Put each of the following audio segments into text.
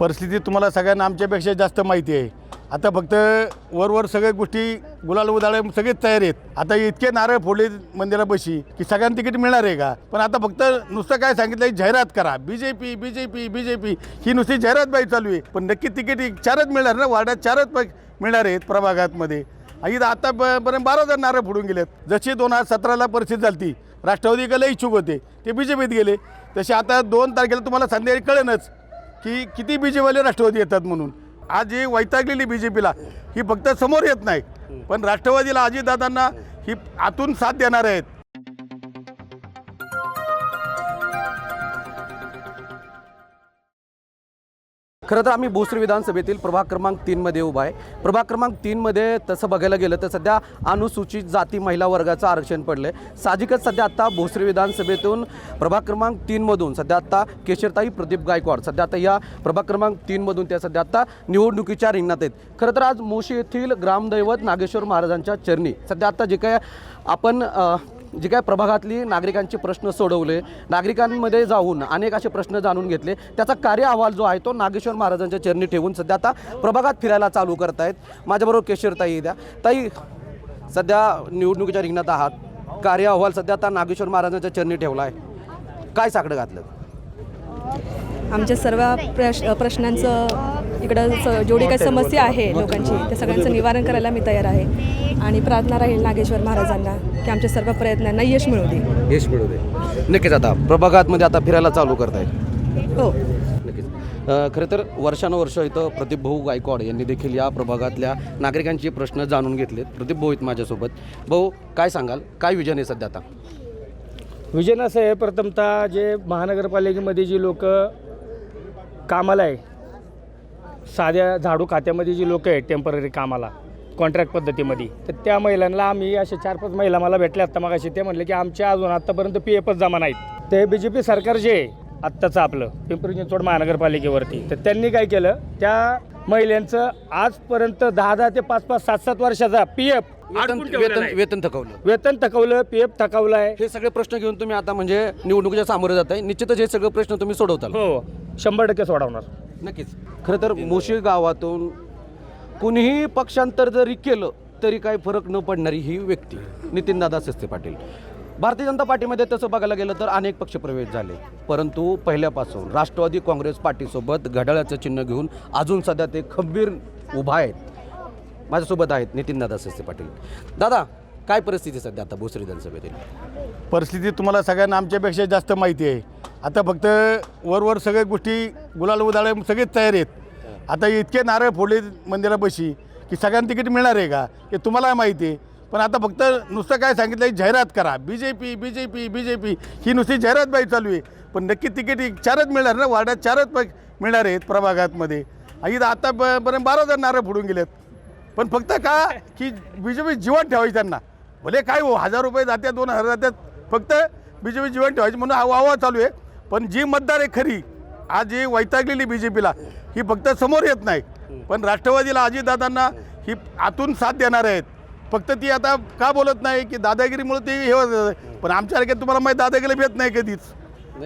परिस्थिती तुम्हाला सगळ्यांना आमच्यापेक्षा जास्त माहिती आहे. आता फक्त वरवर सगळ्या गोष्टी गुलाल उदाळे सगळेच तयार आहेत. आता इतके नारळ फोडले मंदिरापाशी की सगळ्यांना तिकीट मिळणार आहे का? पण आता फक्त नुसतं काय सांगितलं जाहिरात करा. B J P B J P B J P ही नुसती जाहिरात बाई चालू आहे. पण नक्की तिकीट चारच मिळणार ना? वार्डात चारच मिळणार आहेत प्रभागातमध्ये. इथं आता पर्यंत बारा हजार नारळ फोडून गेलेत. जशी दोन हजार सतराला परिस्थिती झाली राष्ट्रवादी गेले इच्छुक होते. ते बी जे पीत गेले. तसे आता दोन तारखेला तुम्हाला संध्याकाळी कळेनच. की किती बी जे पीवाले राष्ट्रवादी येतात म्हणून? आज ही वैतागलेली बी जे पीला ही फक्त समोर येत नाही. पण राष्ट्रवादीला अजितदादांना ही आतून साथ देणार आहेत. खरं तर आम्ही भोसरी विधानसभेतील प्रभाग क्रमांक तीनमध्ये उभा आहे. प्रभाग क्रमांक तीनमध्ये तसं बघायला गेलं तर सध्या अनुसूचित जाती महिला वर्गाचं आरक्षण पडलं आहे साहजिकच सध्या आत्ता भोसरी विधानसभेतून प्रभाग क्रमांक तीनमधून सध्या आत्ता केशरताई प्रदीप गायकवाड सध्या आता या प्रभाग क्रमांक तीनमधून त्या सध्या आत्ता निवडणुकीच्या रिंगणात आहेत. खरं तर आज मोशी येथील ग्रामदैवत नागेश्वर महाराजांच्या चरणी सध्या आत्ता जे काय आपण जे काय प्रभागातली नागरिकांचे प्रश्न सोडवले नागरिकांमध्ये जाऊन अनेक असे प्रश्न जाणून घेतले त्याचा कार्य अहवाल जो आहे तो नागेश्वर महाराजांच्या चरणी ठेवून सध्या आता प्रभागात फिरायला चालू करत आहेत माझ्याबरोबर केशरताई द्या. ताई सध्या निवडणुकीच्या रिंगणात आहात. कार्य अहवाल सध्या आता नागेश्वर महाराजांच्या चरणी ठेवला आहे. काय साकडं घातलं? आमच्या सर्व प्रश प्रश्नांचं इकडं स- जेवढी काही समस्या आहे लोकांची त्या सगळ्यांचं निवारण करायला मी तयार आहे. आणि प्रार्थना राहील नागेश्वर महाराजांना की आमच्या सर्व प्रयत्नांना यश मिळू दे. यश मिळू दे. नक्कीच आता प्रभागातमध्ये आता फिरायला चालू करताय हो. नक्कीच. अ, खरं तर वर्षानुवर्ष इथं प्रदीप भाऊ गायकवाड यांनी देखील या प्रभागातल्या नागरिकांचे प्रश्न जाणून घेतलेत. प्रदीप भाऊ आहेत माझ्यासोबत. भाऊ काय सांगाल? काय विजन आहे सध्या आता? विजन असं आहे प्रथमतः जे महानगरपालिकेमध्ये जी लोक कामाला आहे. साध्या झाडू खात्यामध्ये जी लोक आहेत टेंपररी कामाला कॉन्ट्रॅक्ट पद्धतीमध्ये तर त्या महिलांना आम्ही असे चार पाच महिला मला भेटल्या आत्ता मग ते म्हणले की आमच्या अजून आत्तापर्यंत पी एफच जमा नाहीत. ते बी जे पी सरकार जे आहे आत्ताचं आपलं पिंपरी चिंचवड महानगरपालिकेवरती तर त्यांनी काय केलं त्या महिलांचं आजपर्यंत दहा दहा ते पाच पाच सात सात वर्षाचा पी एफ वेतन वेतन वेतन थकवलं. वेतन थकवलं पी एफ थकवलं आहे. हे सगळे प्रश्न घेऊन तुम्ही आता म्हणजे निवडणुकीच्या सामोरे जात आहे निश्चितच हे सगळे प्रश्न तुम्ही सोडवताल. हो शंभर टक्के सोडवणार. नक्कीच. खरं तर मोशी गावातून कुणीही पक्षांतर जरी केलं तरी काही फरक न पडणारी ही व्यक्ती नितीनदादा सस्ते पाटील. भारतीय जनता पार्टीमध्ये तसं बघायला गेलं तर अनेक पक्षप्रवेश झाले. परंतु पहिल्यापासून राष्ट्रवादी काँग्रेस पार्टीसोबत घड्याळाचं चिन्ह घेऊन अजून सध्या ते खंबीर उभा आहेत. माझ्यासोबत आहेत नितीनदादा सस्ते पाटील. दादा काय परिस्थिती सध्या आता भोसरी विधानसभेतील? परिस्थिती तुम्हाला सगळ्यांना आमच्यापेक्षा जास्त माहिती आहे. आता फक्त वरवर सगळ्या गोष्टी गुलाल उदाळे सगळेच तयार आहेत. आता इतके नारळ फोडले मंदिरापाशी की सगळ्यांना तिकीट मिळणार आहे का? हे तुम्हाला माहिती आहे. पण आता फक्त नुसतं काय सांगितलं जाहिरात करा. B J P B J P B J P ही नुसती जाहिरात बाई चालू आहे. पण नक्की तिकीट चारच मिळणार ना? वार्डात चारच प- मिळणार आहेत प्रभागातमध्ये. इथं आता पर्यंत बारा हजार नारळ फोडून गेलेत. पण फक्त का? की बी जे पी जीवन ठेवायची त्यांना. भले काय हो हजार रुपये जातात दोन हजार जात्यात. फक्त बी जे पी जीवन ठेवायची म्हणून हा वावा चालू आहे. पण जी मतदार आहे खरी आज जी वैतागलेली बी जे पीला ही फक्त समोर येत नाही. पण राष्ट्रवादीला अजितदादांना ही आतून साथ देणार आहेत. फक्त ती आता का बोलत नाही की दादागिरीमुळे ते हे होत पण आमच्यासारखे तुम्हाला माहीत दादागिरी भेट नाही कधीच.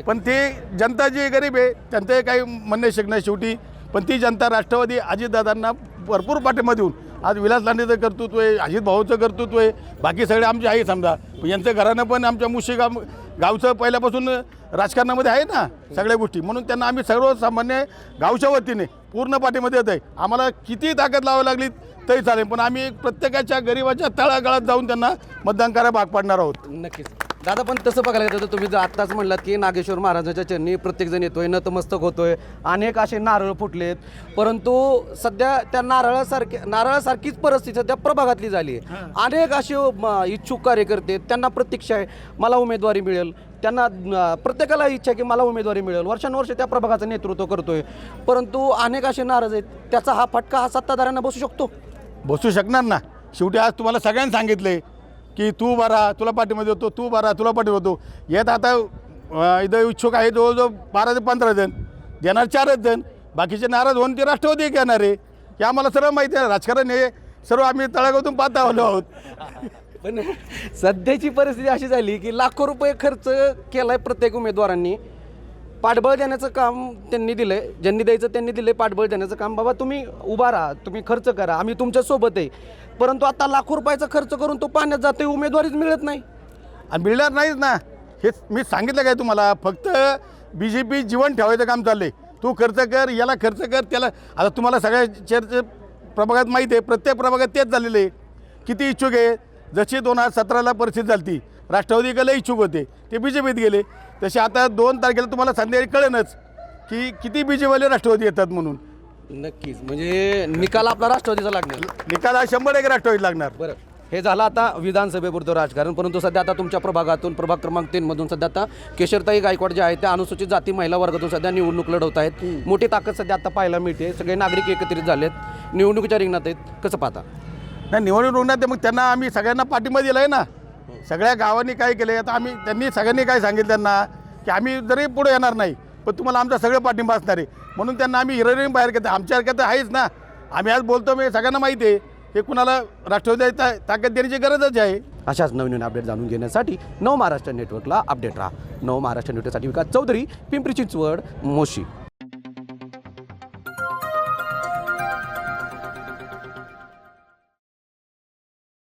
पण ते जनता जी गरीब आहे त्यांचं काही म्हणणे शिकणं शेवटी. पण ती जनता राष्ट्रवादी अजितदादांना भरपूर पाठिंबा देऊन आज विलास लांडेचं कर्तृत्व आहे अजित भाऊचं कर्तृत्व आहे बाकी सगळे आमचे आहे समजा. यांचं घरानं पण आमच्या मुशी गाव गावचं पहिल्यापासून राजकारणामध्ये आहे ना सगळ्या गोष्टी. म्हणून त्यांना आम्ही सर्वसामान्य गावच्या वतीने पूर्ण पाठीमध्ये येत आहे. आम्हाला किती ताकद लावावी लागली तरी चालेल पण आम्ही प्रत्येकाच्या गरिबाच्या तळागाळात जाऊन त्यांना मतदान करायला भाग पाडणार आहोत. नक्कीच. दादा पण तसं बघायला गेलं तर तुम्ही जर आत्ताच म्हणलात की नागेश्वर महाराजांच्या चरणी प्रत्येकजण येतोय नतमस्तक होतोय अनेक असे नारळ फुटलेत परंतु सध्या त्या नारळासारखे नारळासारखीच परिस्थिती सध्या प्रभागातली झाली आहे. अनेक असे म, इच्छुक कार्यकर्ते आहेत, त्यांना प्रतीक्षा आहे मला उमेदवारी मिळेल. त्यांना अं, प्रत्येकाला इच्छा आहे की मला उमेदवारी मिळेल. वर्षानुवर्ष त्या प्रभागाचं नेतृत्व करतोय. परंतु अनेक असे नाराज आहेत त्याचा हा फटका हा सत्ताधाऱ्यांना बसू शकतो. बसू शकणार ना? शेवटी आज तुम्हाला सगळ्यांनी सांगितले की तू बरा तुला पाठीमध्ये होतो तू बरा तुला पाठी होतो. आता इथं इच्छुक आहे जवळजवळ बारा ते पंधरा जण. देणार चारच जण. बाकीचे नाराज होऊन ते राष्ट्रवादी घेणार आहे. हे आम्हाला सर्व माहिती आहे. राजकारण हे सर्व आम्ही तळागातून पाहत आलो आहोत. पण सध्याची परिस्थिती अशी झाली की लाखो रुपये खर्च केला आहे प्रत्येक उमेदवारांनी. पाठबळ देण्याचं काम त्यांनी दिलं आहे ज्यांनी द्यायचं त्यांनी दिलं आहे पाठबळ देण्याचं काम. बाबा तुम्ही उभा राहा तुम्ही खर्च करा. आम्ही तुमच्यासोबत आहे. परंतु आता लाखो रुपयाचा खर्च करून तो पाण्यात जाते उमेदवारीच मिळत नाही. आणि मिळणार नाहीच ना. हे मी सांगितलं काय तुम्हाला? फक्त बी जे पी जीवन ठेवायचं काम चाललं आहे तू खर्च कर याला खर्च कर त्याला आता तुम्हाला सगळ्या चर्च प्रभागात माहीत आहे प्रत्येक प्रभागात तेच झालेलं आहे. किती इच्छुक आहे? जशी दोन हजार सतराला परिस्थिती झाली राष्ट्रवादी गेले इच्छुक होते ते बी जे पीत गेले. तसे आता दोन तारखेला तुम्हाला संध्याकाळी कळेनच की किती बी जे पीवाले राष्ट्रवादी येतात म्हणून. नक्कीच. म्हणजे निकाल आपला राष्ट्रवादीचा लागणार. निकाल हा शंभर एक राष्ट्रवादी लागणार. बरं. हे झालं आता विधानसभेपुरतं राजकारण परंतु सध्या आता तुमच्या प्रभागातून प्रभाग क्रमांक तीनमधून सध्या आता केशरताई गायकवाड जे आहेत त्या अनुसूचित जाती महिला वर्गातून सध्या निवडणूक लढवत आहेत. मोठी ताकद सध्या आता पाहायला मिळते. सगळे नागरिक एकत्रित झालेत. निवडणुकीच्या रिंगणात आहेत. कसं पाहता? नाही निवडणूक रोखण्यात मग त्यांना आम्ही सगळ्यांना पाठिंबा दिला आहे ना. सगळ्या गावांनी काय केलं आता आम्ही त्यांनी सगळ्यांनी काय सांगितलं त्यांना की आम्ही जरी पुढे येणार नाही पण तुम्हाला आमचा सगळं पाठिंबा असणार आहे. म्हणून त्यांना आम्ही हिरोईन बाहेर घेतो आमच्यासारख्या तर आहेच ना. आम्ही आज बोलतो मी सगळ्यांना माहिती आहे. हे कुणाला राष्ट्रवादी ताकद देण्याची गरजच आहे. अशाच नवीन नवीन अपडेट जाणून घेण्यासाठी नव महाराष्ट्र नेटवर्कला अपडेट राहा. नव महाराष्ट्र नेटवर्कसाठी विकास चौधरी पिंपरी चिंचवड मोशी.